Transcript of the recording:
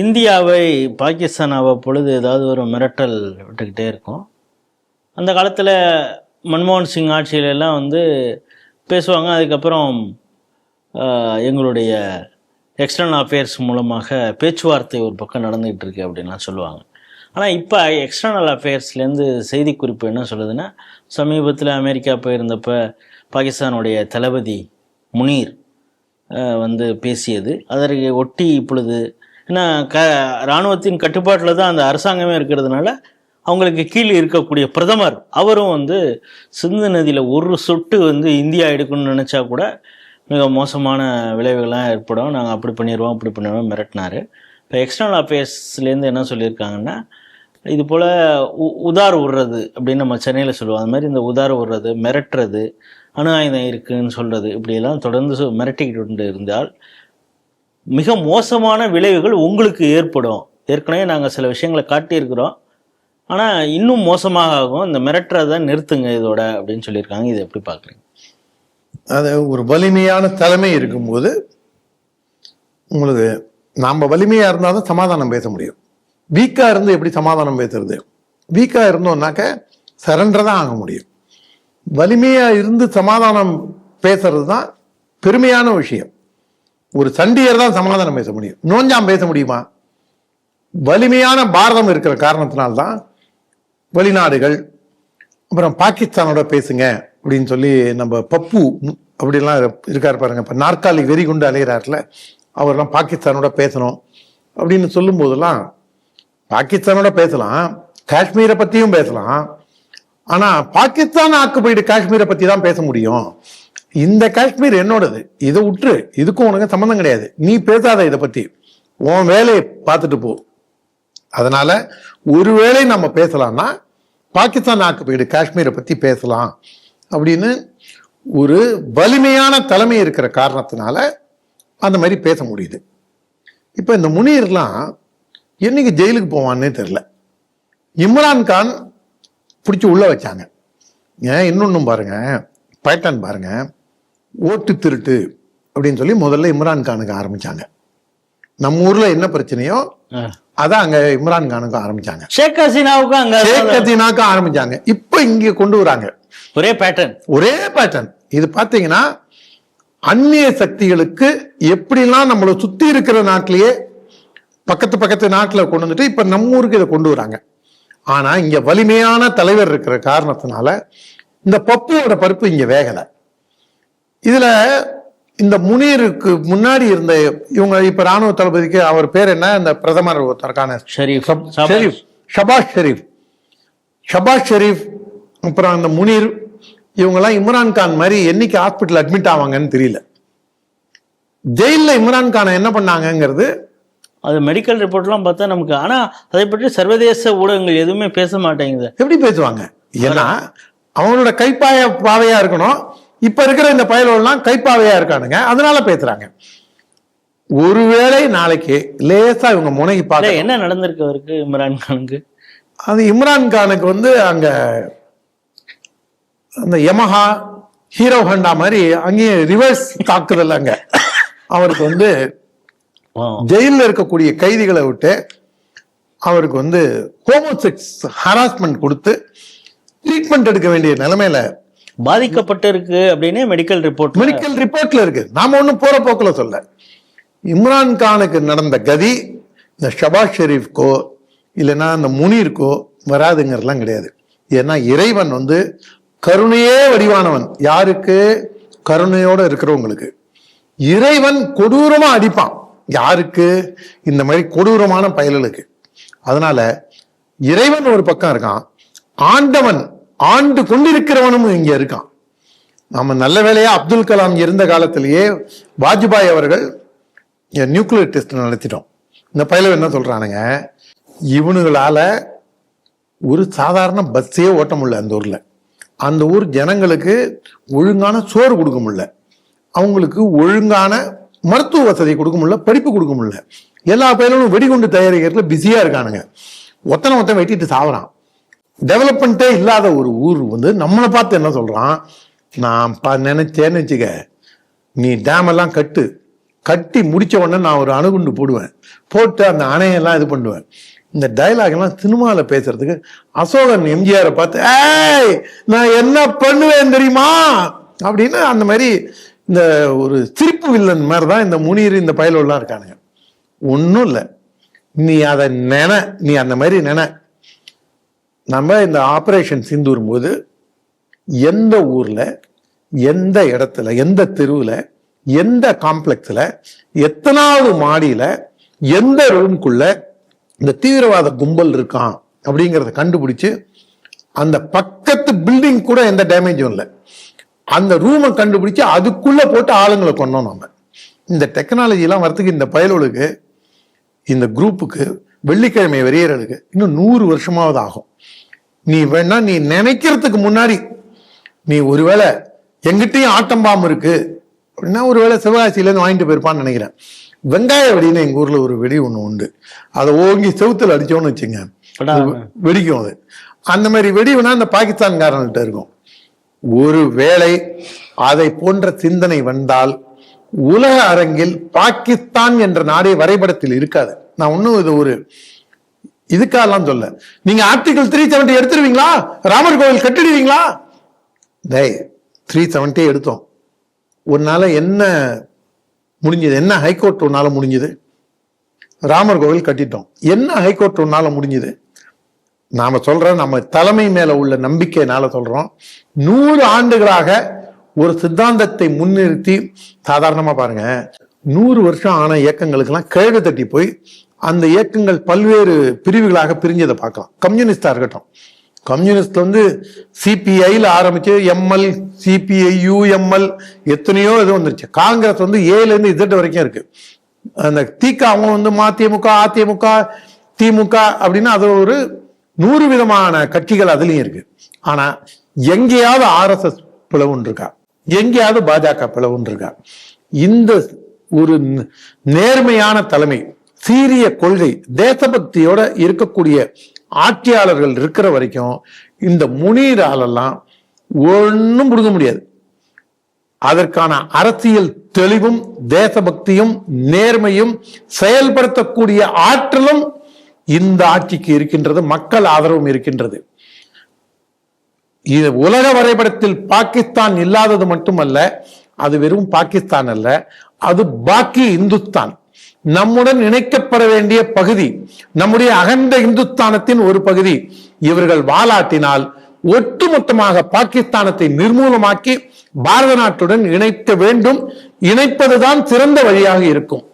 இந்தியாவை பாகிஸ்தான் பொழுது ஏதாவது ஒரு மிரட்டல் விட்டுக்கிட்டே இருக்கும். அந்த காலத்தில் மன்மோகன் சிங் ஆட்சியிலெல்லாம் வந்து பேசுவாங்க. அதுக்கப்புறம் எங்களுடைய எக்ஸ்டர்னல் அஃபேர்ஸ் மூலமாக பேச்சுவார்த்தை ஒரு பக்கம் நடந்துகிட்டு இருக்கு அப்படின்லாம் சொல்லுவாங்க. ஆனால் இப்போ எக்ஸ்டர்னல் அஃபேர்ஸ்லேருந்து செய்திக்குறிப்பு என்ன சொல்லுதுன்னா சமீபத்தில் அமெரிக்கா போயிருந்தப்ப பாகிஸ்தானுடைய தளபதி முனீர் வந்து பேசியது. அதற்கு ஒட்டி இப்பொழுது ஏன்னா க இராணுவத்தின் கட்டுப்பாட்டில் தான் அந்த அரசாங்கமே இருக்கிறதுனால அவங்களுக்கு கீழே இருக்கக்கூடிய பிரதமர் அவரும் வந்து சிந்து நதியில் ஒரு சொட்டு வந்து இந்தியா எடுக்கணும்னு நினச்சா கூட மிக மோசமான விளைவுகள்லாம் ஏற்படும். நாங்கள் அப்படி பண்ணிடுவோம் அப்படி பண்ணிடுவோம் மிரட்டினார். இப்போ எக்ஸ்டர்னல் அஃபேர்ஸ்லேருந்து என்ன சொல்லியிருக்காங்கன்னா இது போல் உ உதார் விடுறது அப்படின்னு நம்ம சென்னையில் சொல்லுவோம். அது மாதிரி இந்த உதார் விடுறது மிரட்டுறது அணு ஆயுதம் இருக்குன்னு சொல்கிறது இப்படியெல்லாம் தொடர்ந்து சொ- மிரட்டிக்கிட்டு கொண்டு இருந்தால் மிக மோசமான விளைவுகள் உங்களுக்கு ஏற்படும். ஏற்கனவே நாங்கள் சில விஷயங்களை காட்டியிருக்கிறோம். ஆனால் இன்னும் மோசமாக ஆகும். இந்த மிரட்டுறதை நிறுத்துங்க இதோட அப்படின்னு சொல்லியிருக்காங்க. இதை எப்படி பார்க்குறீங்க? அது ஒரு வலிமையான தலைமை இருக்கும்போது உங்களுக்கு நாம் வலிமையாக இருந்தால் தான் சமாதானம் பேச முடியும். வீக்காக இருந்து எப்படி சமாதானம் பேசுறது? வீக்காக இருந்தோம்னாக்க சரண்டர் தான் ஆக முடியும். வலிமையாக இருந்து சமாதானம் பேசுறது தான் பெருமையான விஷயம். ஒரு சண்டியர் தான் சமாதானம் பேச முடியும். நோஞ்சாம் பேச முடியுமா? வலிமையான பாரதம் இருக்கிற காரணத்தினால்தான் வெளிநாடுகள் அப்புறம் பாகிஸ்தானோட பேசுங்க அப்படின்னு சொல்லி நம்ம பப்பு அப்படிலாம் இருக்கார் பாருங்க. இப்போ நாற்காலி வெறி கொண்டு அலைகிறார்ல அவர்லாம் பாகிஸ்தானோட பேசணும் அப்படின்னு சொல்லும் போதெல்லாம் பாகிஸ்தானோட பேசலாம் காஷ்மீரை பற்றியும் பேசலாம். ஆனால் பாகிஸ்தான் ஆக்குப்பைடு காஷ்மீரை பற்றி தான் பேச முடியும். இந்த காஷ்மீர் என்னோடது. இதை விட்டுரு இதுக்கும் உனக்கு சம்மந்தம் கிடையாது. நீ பேசாத இதை பத்தி. உன் வேலையை பார்த்துட்டு போ. அதனால ஒருவேளை நம்ம பேசலாம்னா பாகிஸ்தான் ஆக்குபைடு காஷ்மீரை பத்தி பேசலாம். அப்படின்னு ஒரு வலிமையான தலைமை இருக்கிற காரணத்தினால அந்த மாதிரி பேச முடியுது. இப்போ இந்த முனீர்லாம் என்னைக்கு ஜெயிலுக்கு போவான்னே தெரில இம்ரான் கான் பிடிச்சி உள்ளே வச்சாங்க. ஏன் இன்னொன்னும் பாருங்கள் பேட்டர்ன் பாருங்கள் ஓட்டு திருட்டு அப்படின்னு சொல்லி முதல்ல இம்ரான் கானுக்கு ஆரம்பிச்சாங்க. நம்ம ஊர்ல என்ன பிரச்சனையோ அதான் அங்க இம்ரான் கானுக்கு ஆரம்பிச்சாங்க. ஷேக் ஹசீனாவுக்கும் அங்கே ஷேக் ஹசீனாக்கு ஆரம்பிச்சாங்க. இப்ப இங்க கொண்டு வராங்க. ஒரே பேட்டர்ன் ஒரே பேட்டர்ன் இது பாத்தீங்கன்னா அந்நிய சக்திகளுக்கு எப்படிலாம் நம்மளை சுத்தி இருக்கிற நாட்டிலேயே பக்கத்து பக்கத்து நாட்டில் கொண்டு வந்துட்டு இப்ப நம்ம ஊருக்கு இதை கொண்டு வராங்க. ஆனா இங்க வலிமையான தலைவர் இருக்கிற காரணத்தினால இந்த பப்புவோட பருப்பு இங்க வேகல. இதுல இந்த முனீருக்கு முன்னாடி இருந்த இவங்க இப்ப ராணுவ தளபதிக்கு அவர் பேர் என்ன? இந்த பிரதமர் ஒருத்தருக்கான ஷரீஃப். ஷெரீப். ஷபாஷ் ஷெரீப். ஷபாஷ் ஷெரீப். அப்புறம் அந்த முனீர் இவங்கெல்லாம் இம்ரான் கான் மாதிரி என்னைக்கு ஹாஸ்பிட்டல் அட்மிட் ஆவாங்கன்னு தெரியல. ஜெயில்ல இம்ரான் கானை என்ன பண்ணாங்கங்கிறது அது மெடிக்கல் ரிப்போர்ட்லாம் பார்த்தா நமக்கு ஆனால் அதை பற்றி சர்வதேச ஊடகங்கள் எதுவுமே பேச மாட்டேங்குது. எப்படி பேசுவாங்க? ஏன்னா அவங்களோட கைப்பாய பாவையா இருக்கணும். இப்ப இருக்கிற இந்த பயலோடலாம் கைப்பாவையா இருக்கானுங்க. அதனால பேசுறாங்க. ஒருவேளை நாளைக்கு லேசா இவங்க முனைக்கு பார்க்க என்ன நடந்திருக்கு அவருக்கு இம்ரான் கானுக்கு? அது இம்ரான் கானுக்கு வந்து அங்க அந்த யமஹா ஹீரோ ஹண்டா மாதிரி அங்கேயும் ரிவர்ஸ் தாக்குதல் அங்க. அவருக்கு வந்து. ஜெயிலில் இருக்கக்கூடிய கைதிகளை விட்டு அவருக்கு வந்து ஹோமோசெக்ஸ் ஹராஸ்மெண்ட் கொடுத்து ட்ரீட்மெண்ட் எடுக்க வேண்டிய நிலைமையில பாதிக்கப்பட்டு இருக்கு அப்படின்னே மெடிக்கல் ரிப்போர்ட் மெடிக்கல் ரிப்போர்ட்ல இருக்கு. நாம ஒன்றும் போற போக்கில் சொல்ல. இம்ரான் கானுக்கு நடந்த கதி இந்த ஷபாஸ் ஷெரீஃப்கோ இல்லைன்னா அந்த முனீருக்கோ வராதுங்கிறதுலாம் கிடையாது. ஏன்னா இறைவன் வந்து கருணையே வடிவானவன். யாருக்கு? கருணையோட இருக்கிறவங்களுக்கு. இறைவன் கொடூரமா அடிப்பான். யாருக்கு? இந்த மாதிரி கொடூரமான பயல்களுக்கு. அதனால இறைவன் ஒரு பக்கம் இருக்கான். ஆண்டவன் ஆண்டு கொண்டிருக்கிறவனும் இங்க இருக்கான். நாம நல்ல வேலையாக அப்துல் கலாம் இருந்த காலத்திலேயே வாஜ்பாய் அவர்கள் நியூக்ளியர் டெஸ்ட் நடத்திட்டோம். இந்த பயில என்ன சொல்றானுங்க? இவனுங்களால ஒரு சாதாரண பஸ்ஸே ஓட்ட முடியல அந்த ஊர்ல. அந்த ஊர் ஜனங்களுக்கு ஒழுங்கான சோறு கொடுக்க முடியல. அவங்களுக்கு ஒழுங்கான மருத்துவ வசதி கொடுக்க முடியல படிப்பு கொடுக்க முடியல. எல்லா பயிலும் வெடிகுண்டு தயாரிக்கிறதுல பிஸியாக இருக்கானுங்க. ஒத்தனை ஒத்தனை வெட்டிட்டு சாவறான். டெவலப்மெண்ட்டே இல்லாத ஒரு ஊர் வந்து நம்மளை பார்த்து என்ன சொல்கிறான் நான் பா நினைச்சேன்னு வச்சுக்க நீ டேமெல்லாம் கட்டு. கட்டி முடித்த உடனே நான் ஒரு அணுகுண்டு போடுவேன். போட்டு அந்த அணையெல்லாம் இது பண்ணுவேன். இந்த டயலாக் எல்லாம் சினிமாவில் பேசுறதுக்கு அசோகன் எம்ஜிஆரை பார்த்து ஏய் நான் என்ன பண்ணுவேன் தெரியுமா? அப்படின்னு அந்த மாதிரி இந்த ஒரு சிரிப்பு வில்லன் மாதிரி தான் இந்த முனீர் இந்த பயலோலாம் இருக்கானுங்க. ஒன்றும் இல்லை. நீ அதை நின நீ அந்த மாதிரி நின. நம்ம இந்த ஆப்ரேஷன் சிந்தூர் போது எந்த ஊரில் எந்த இடத்துல எந்த தெருவில் எந்த காம்ப்ளெக்ஸில் எத்தனாவது மாடியில் எந்த ரூம்குள்ள இந்த தீவிரவாத கும்பல் இருக்கான் அப்படிங்கிறத கண்டுபிடிச்சு அந்த பக்கத்து பில்டிங் கூட எந்த டேமேஜும் இல்லை. அந்த ரூமை கண்டுபிடிச்சு அதுக்குள்ளே போட்டு ஆளுங்களை கொண்டோம் நம்ம இந்த டெக்னாலஜிலாம் வரத்துக்கு இந்த பயலுக்கு இந்த குரூப்புக்கு வெள்ளிக்கிழமை வெறியர்களுக்கு இன்னும் நூறு வருஷமாவது ஆகும். நீ வேணா நீ நினைக்கிறதுக்கு முன்னாடி நீ ஒருவேளை எங்கிட்டயும் ஆட்டம் பாம்பு இருக்கு அப்படின்னா ஒருவேளை சிவகாசியிலேருந்து வாங்கிட்டு போயிருப்பான்னு நினைக்கிறேன். வெங்காய வெடின்னு எங்க ஊர்ல ஒரு வெடி ஒண்ணு உண்டு. அதை ஓங்கி செவுத்துல அடிச்சோன்னு வச்சுங்க. வெடிக்கும் அது. அந்த மாதிரி வெடி வேணா இந்த பாகிஸ்தான்காரன்கிட்ட இருக்கும். ஒரு வேளை அதை போன்ற சிந்தனை வந்தால் உலக அரங்கில் பாகிஸ்தான் என்ற நாடே வரைபடத்தில் இருக்காது. நான் ஒன்னும் இது ஒரு இதுக்காகலாம் சொல்ல. நீங்க ஆர்டிகல் த்ரீ செவன்டி எடுத்துருவீங்களா? ராமர் கோவில் கட்டிடுவீங்களா? டேய் த்ரீ செவன்ட்டி எடுத்தோம். உன்னால என்ன முடிஞ்சது? என்ன ஹைகோர்ட் உன்னால முடிஞ்சது? ராமர் கோவில் கட்டிட்டோம். என்ன ஹைகோர்ட் உன்னால முடிஞ்சது? நாம சொல்றோம் நம்ம தலைமை மேல உள்ள நம்பிக்கையினால சொல்றோம். நூறு ஆண்டுகளாக ஒரு சித்தாந்தத்தை முன்னிறுத்தி சாதாரணமா பாருங்க நூறு வருஷம் ஆன இயக்கங்களுக்கெல்லாம் கேடு தட்டி போய் அந்த இயக்கங்கள் பல்வேறு பிரிவுகளாக பிரிஞ்சதை பார்க்கலாம். கம்யூனிஸ்டா இருக்கட்டும். கம்யூனிஸ்ட் வந்து சிபிஐல ஆரம்பிச்சு எம்எல் சிபிஐ யூஎம்எல் எத்தனையோ இது வந்துருச்சு. காங்கிரஸ் வந்து ஏல இருந்து இசட் வரைக்கும் இருக்கு. அந்த திகாவும் வந்து மதிமுக அதிமுக திமுக அப்படின்னு அது ஒரு நூறு விதமான கட்சிகள் அதுலயும் இருக்கு. ஆனா எங்கேயாவது ஆர்எஸ்எஸ் பிளவுன்னு இருக்கா? எங்கேயாவது பாஜக பிளவுன்னு இருக்கா? இந்த ஒரு நேர்மையான தலைமை சீரிய கொள்கை தேசபக்தியோட இருக்கக்கூடிய ஆட்சியாளர்கள் இருக்கிற வரைக்கும் இந்த முனீராலெல்லாம் ஒன்றும் கொடுக்க முடியாது. அதற்கான அரசியல் தெளிவும் தேசபக்தியும் நேர்மையும் செயல்படுத்தக்கூடிய ஆற்றலும் இந்த ஆட்சிக்கு இருக்கின்றது மக்கள் ஆதரவும் இருக்கின்றது. இது உலக வரைபடத்தில் பாகிஸ்தான் இல்லாதது மட்டுமல்ல அது வெறும் பாகிஸ்தான் அல்ல அது பாக்கி இந்துஸ்தான். நம்முடன் இணைக்கப்பட வேண்டிய பகுதி நம்முடைய அகண்ட இந்துஸ்தானத்தின் ஒரு பகுதி இவர்கள் வாலாட்டினால் ஒட்டுமொத்தமாக பாகிஸ்தானத்தை நிர்மூலமாக்கி பாரத நாட்டுடன் இணைக்க வேண்டும் இணைப்பதுதான் சிறந்த வழியாக இருக்கும்.